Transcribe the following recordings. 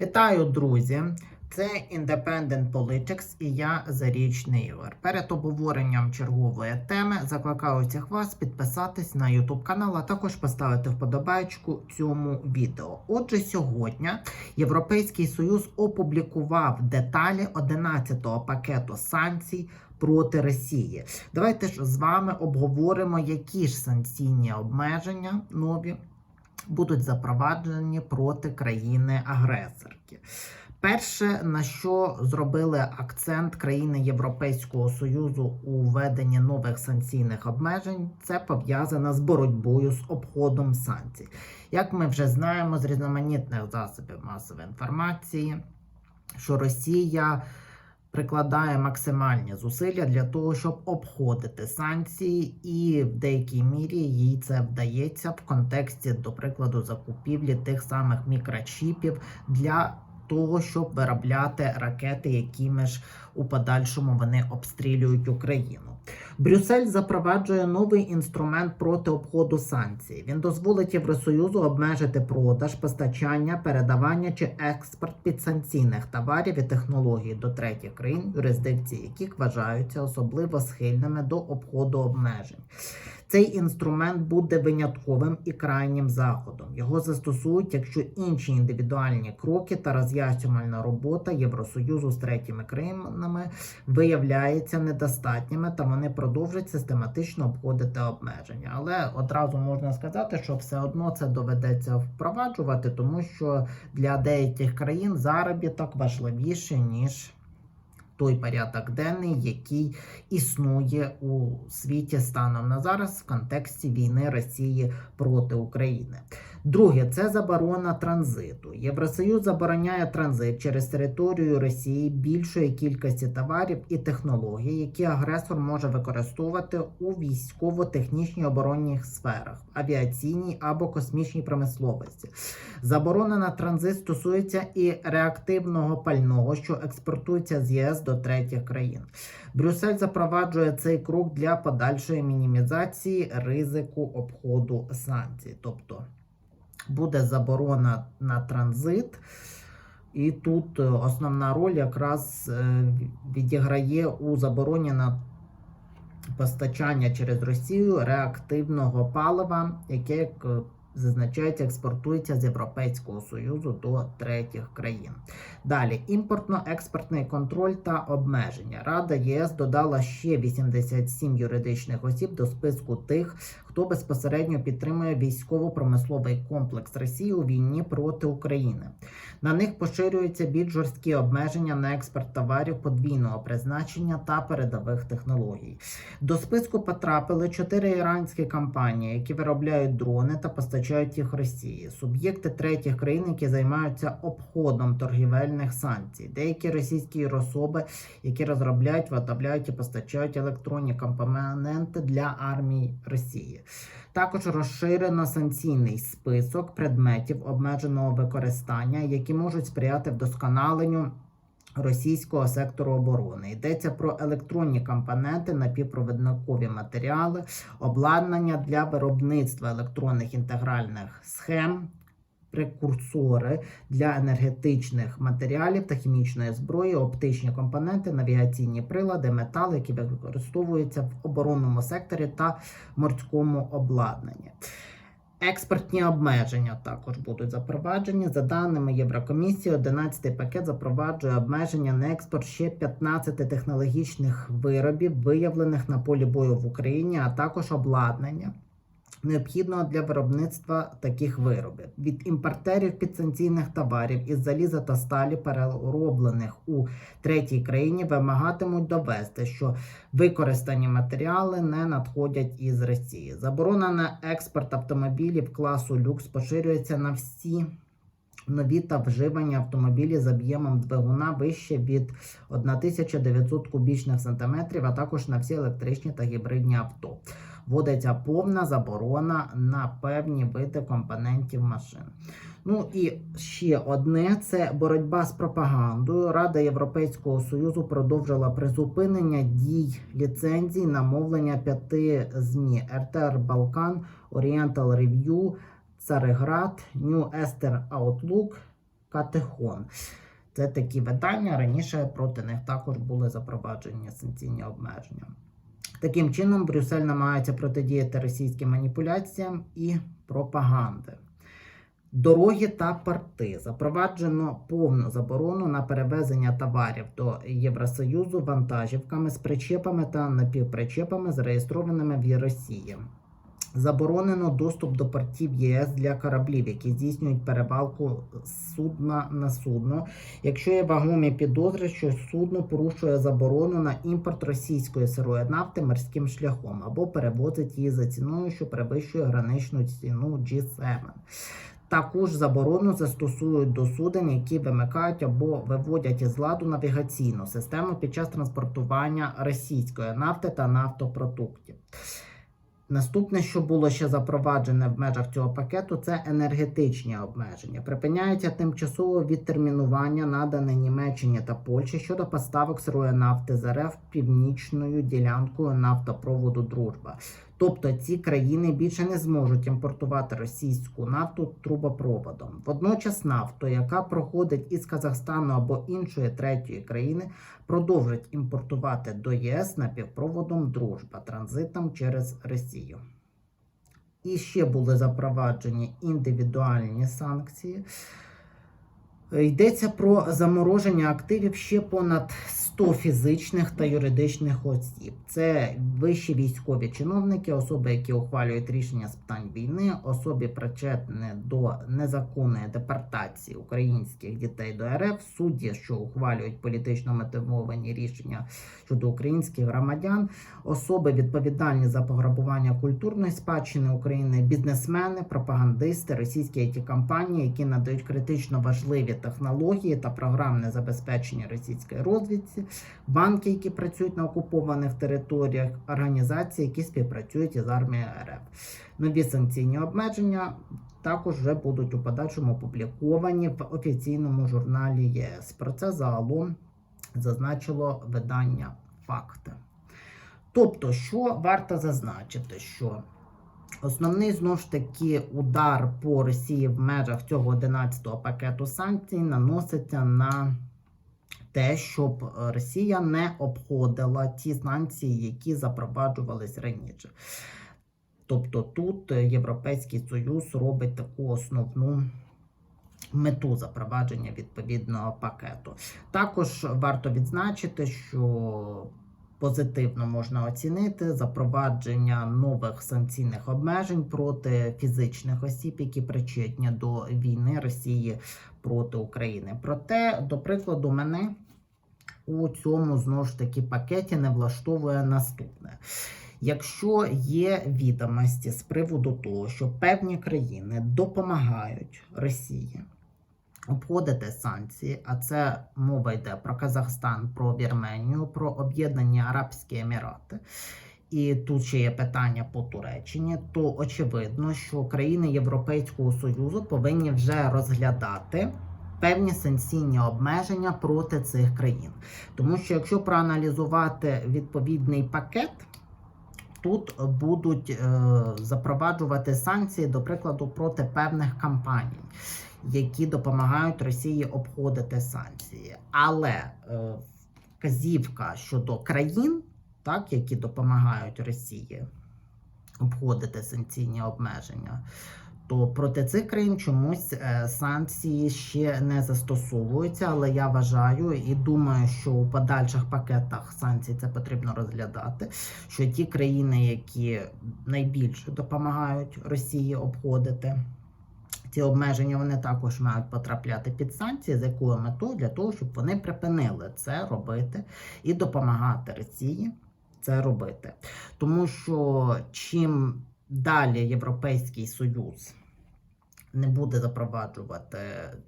Вітаю, друзі! Це Independent Politics і я Зарічний Ігор. Перед обговоренням чергової теми закликаю всіх вас підписатись на YouTube канал, а також поставити вподобайку цьому відео. Отже, сьогодні Європейський Союз опублікував деталі 11-го пакету санкцій проти Росії. Давайте ж з вами обговоримо, які ж санкційні обмеження нові будуть запроваджені проти країни-агресорки. Перше, на що зробили акцент країни Європейського Союзу у введенні нових санкційних обмежень, це пов'язано з боротьбою з обходом санкцій. Як ми вже знаємо з різноманітних засобів масової інформації, що Росія прикладає максимальні зусилля для того, щоб обходити санкції, і в деякій мірі їй це вдається в контексті, до прикладу, закупівлі тих самих мікрочіпів для того, щоб виробляти ракети, якими ж у подальшому вони обстрілюють Україну. Брюссель запроваджує новий інструмент проти обходу санкцій. Він дозволить Євросоюзу обмежити продаж, постачання, передавання чи експорт підсанкційних товарів і технологій до третіх країн, юрисдикції яких вважаються особливо схильними до обходу обмежень. Цей інструмент буде винятковим і крайнім заходом. Його застосують, якщо інші індивідуальні кроки та роз'яснювальна робота Євросоюзу з третіми країнами виявляються недостатніми, та вони продовжать систематично обходити обмеження. Але одразу можна сказати, що все одно це доведеться впроваджувати, тому що для деяких країн заробіток важливіший ніж той порядок денний, який існує у світі станом на зараз в контексті війни Росії проти України. Друге, це заборона транзиту. Євросоюз забороняє транзит через територію Росії більшої кількості товарів і технологій, які агресор може використовувати у військово-технічній оборонних сферах, авіаційній або космічній промисловості. Заборона на транзит стосується і реактивного пального, що експортується з ЄС до третіх країн. Брюссель запроваджує цей крок для подальшої мінімізації ризику обходу санкцій. Тобто буде заборона на транзит. І тут е, основна роль якраз е, відіграє у забороні на постачання через Росію реактивного палива, яке, як е, зазначається, експортується з Європейського Союзу до третіх країн. Далі імпортно-експортний контроль та обмеження. Рада ЄС додала ще 87 юридичних осіб до списку тих, хто безпосередньо підтримує військово-промисловий комплекс Росії у війні проти України. На них поширюються більш жорсткі обмеження на експорт товарів подвійного призначення та передових технологій. До списку потрапили чотири іранські компанії, які виробляють дрони та постачають їх Росії, суб'єкти третіх країн, які займаються обходом торгівельних санкцій, деякі російські особи, які розробляють, виготовляють і постачають електронні компоненти для армії Росії. Також розширено санкційний список предметів обмеженого використання, які можуть сприяти вдосконаленню російського сектору оборони. Йдеться про електронні компоненти, напівпровідникові матеріали, обладнання для виробництва електронних інтегральних схем. Прекурсори для енергетичних матеріалів та хімічної зброї, оптичні компоненти, навігаційні прилади, метали, які використовуються в оборонному секторі та морському обладнанні. Експортні обмеження також будуть запроваджені. За даними Єврокомісії, 11-й пакет запроваджує обмеження на експорт ще 15 технологічних виробів, виявлених на полі бою в Україні, а також обладнання. Необхідного для виробництва таких виробів від імпортерів підсанкційних товарів із заліза та сталі, перероблених у третій країні, вимагатимуть довести, що використані матеріали не надходять із Росії. Заборона на експорт автомобілів класу люкс поширюється на всі. Нові та вживані автомобілі з об'ємом двигуна вище від 1900 кубічних сантиметрів, а також на всі електричні та гібридні авто. Вводиться повна заборона на певні види компонентів машин. Ну і ще одне це боротьба з пропагандою. Рада Європейського Союзу продовжила призупинення дій ліцензій на мовлення п'яти ЗМІ РТР Балкан, Oriental Review, Цареград, New Ester Outlook, Катехон. Це такі видання. Раніше проти них також були запроваджені санкційні обмеження. Таким чином, Брюссель намагається протидіяти російським маніпуляціям і пропаганди. Дороги та порти запроваджено повну заборону на перевезення товарів до Євросоюзу вантажівками з причепами та напівпричепами, зареєстрованими в Росії. Заборонено доступ до портів ЄС для кораблів, які здійснюють перевалку судна на судно, якщо є вагомі підозри, що судно порушує заборону на імпорт російської сирої нафти морським шляхом або перевозить її за ціною, що перевищує граничну ціну G7. Також заборону застосують до суден, які вимикають або виводять із ладу навігаційну систему під час транспортування російської нафти та нафтопродуктів. Наступне, що було ще запроваджене в межах цього пакету, це енергетичні обмеження. Припиняється тимчасове відтермінування надане Німеччині та Польщі щодо поставок сирої нафти з РФ північною ділянкою нафтопроводу Дружба. Тобто ці країни більше не зможуть імпортувати російську нафту трубопроводом. Водночас нафту, яка проходить із Казахстану або іншої третьої країни, продовжить імпортувати до ЄС напівпроводом Дружба транзитом через Росію. І ще були запроваджені індивідуальні санкції. Йдеться про замороження активів ще понад 100 фізичних та юридичних осіб. Це вищі військові чиновники, особи, які ухвалюють рішення з питань війни, особи причетні до незаконної депортації українських дітей до РФ, судді, що ухвалюють політично мотивовані рішення щодо українських громадян, особи відповідальні за пограбування культурної спадщини України, бізнесмени, пропагандисти, російські it компанії, які надають критично важливі технології та програмне забезпечення російської розвідці, банки, які працюють на окупованих територіях, організації, які співпрацюють із армією РФ. Нові санкційні обмеження також вже будуть у подальшому опубліковані в офіційному журналі ЄС. Про це загалом зазначило видання факти. Тобто, що варто зазначити, що Основний знову ж таки удар по Росії в межах цього 11-го пакету санкцій наноситься на те, щоб Росія не обходила ті санкції, які запроваджувались раніше. Тобто тут Європейський Союз робить таку основну мету запровадження відповідного пакету. Також варто відзначити, що позитивно можна оцінити запровадження нових санкційних обмежень проти фізичних осіб, які причетні до війни Росії проти України. Проте, до прикладу, мене у цьому знову ж таки пакеті не влаштовує наступне. Якщо є відомості з приводу того, що певні країни допомагають Росії обходити санкції, а це мова йде про Казахстан, про Вірменію, про Об'єднані Арабські Емірати. І тут ще є питання по Туреччині, то очевидно, що країни Європейського Союзу повинні вже розглядати певні санкційні обмеження проти цих країн. Тому що якщо проаналізувати відповідний пакет, тут будуть е, запроваджувати санкції, до прикладу, проти певних компаній які допомагають Росії обходити санкції. Але е, вказівка щодо країн, так, які допомагають Росії обходити санкційні обмеження, то проти цих країн чомусь е, санкції ще не застосовуються. Але я вважаю і думаю, що у подальших пакетах санкцій це потрібно розглядати. Що ті країни, які найбільше допомагають Росії обходити ці обмеження вони також мають потрапляти під санкції, з якою метою для того, щоб вони припинили це робити і допомагати Росії це робити. Тому що чим далі Європейський Союз не буде запроваджувати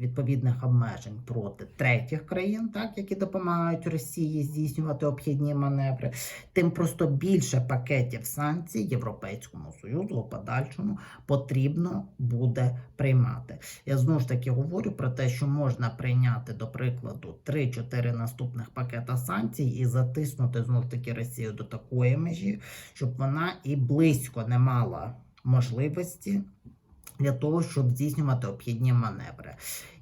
відповідних обмежень проти третіх країн, так які допомагають Росії здійснювати обхідні маневри, тим просто більше пакетів санкцій Європейському Союзу у подальшому потрібно буде приймати. Я знову ж таки говорю про те, що можна прийняти, до прикладу, 3-4 наступних пакета санкцій і затиснути знову ж таки Росію до такої межі, щоб вона і близько не мала можливості для того, щоб здійснювати обхідні маневри.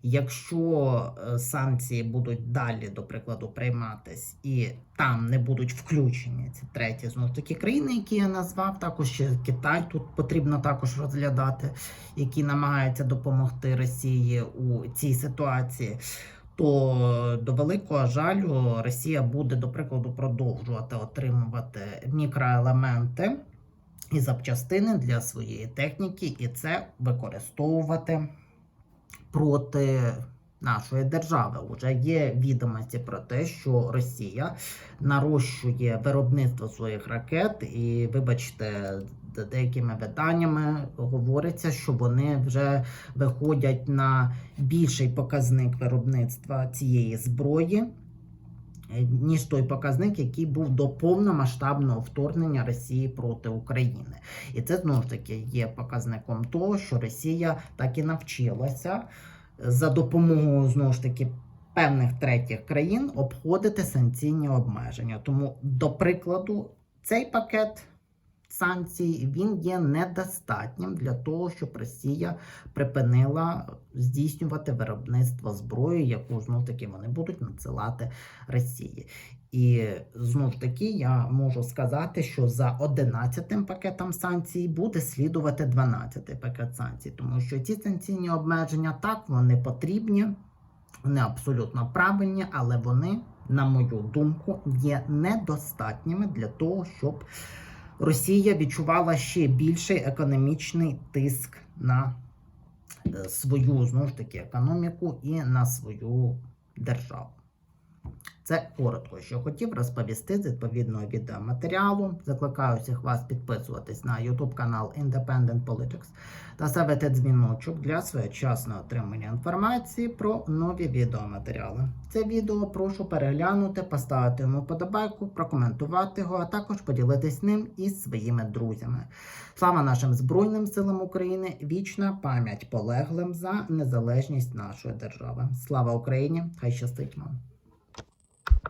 Якщо е, санкції будуть далі, до прикладу, прийматись, і там не будуть включені ці треті знову ж таки країни, які я назвав, також ще Китай тут потрібно також розглядати, які намагаються допомогти Росії у цій ситуації. То до великого жалю Росія буде, до прикладу, продовжувати отримувати мікроелементи і запчастини для своєї техніки, і це використовувати проти нашої держави. Уже є відомості про те, що Росія нарощує виробництво своїх ракет, і, вибачте, де- деякими виданнями говориться, що вони вже виходять на більший показник виробництва цієї зброї. Е, Ніж той показник, який був до повномасштабного вторгнення Росії проти України, і це знову ж таки є показником того, що Росія так і навчилася за допомогою знову ж таки певних третіх країн обходити санкційні обмеження. Тому, до прикладу, цей пакет санкцій він є недостатнім для того, щоб Росія припинила здійснювати виробництво зброї, яку знов таки вони будуть надсилати Росії. І знов таки я можу сказати, що за 11 пакетом санкцій буде слідувати 12 пакет санкцій, тому що ці санкційні обмеження так вони потрібні, вони абсолютно правильні, але вони, на мою думку, є недостатніми для того, щоб Росія відчувала ще більший економічний тиск на е, свою знову ж таки економіку і на свою державу. Це коротко, що хотів розповісти з відповідного відеоматеріалу. Закликаю всіх вас підписуватись на YouTube канал Independent Politics та ставити дзвіночок для своєчасного отримання інформації про нові відеоматеріали. Це відео прошу переглянути, поставити йому подобайку, прокоментувати його, а також поділитись ним із своїми друзями. Слава нашим Збройним силам України! Вічна пам'ять полеглим за незалежність нашої держави. Слава Україні! Хай щастить вам!